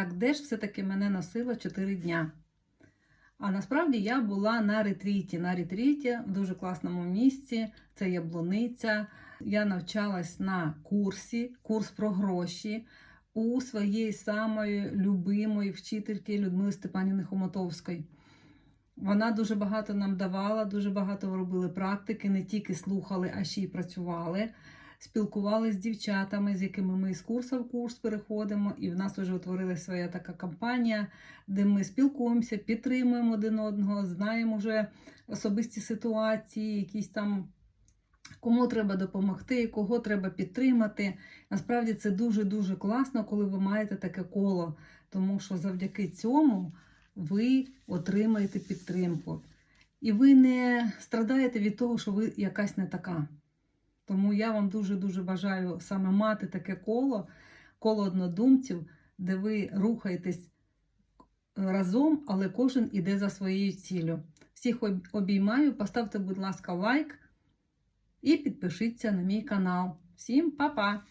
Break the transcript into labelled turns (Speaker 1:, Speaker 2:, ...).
Speaker 1: так, де ж все-таки мене носило 4 дня? А насправді я була на ретріті. На ретріті в дуже класному місці. Це Яблуниця. Я навчалась на курсі, курс про гроші у своєї самої любимої вчительки Людмили Степанівни Хомотовської. Вона дуже багато нам давала, дуже багато робили практики, не тільки слухали, а ще й працювали. Спілкувалися з дівчатами, з якими ми з курсу в курс переходимо, і в нас вже утворилася своя така кампанія, де ми спілкуємося, підтримуємо один одного, знаємо вже особисті ситуації, якісь там кому треба допомогти, кого треба підтримати. Насправді це дуже-дуже класно, коли ви маєте таке коло, тому що завдяки цьому ви отримаєте підтримку. І ви не страдаєте від того, що ви якась не така. Тому я вам дуже-дуже бажаю саме мати таке коло, коло однодумців, де ви рухаєтесь разом, але кожен іде за своєю ціллю. Всіх обіймаю, поставте, будь ласка, лайк і підпишіться на мій канал. Всім па-па!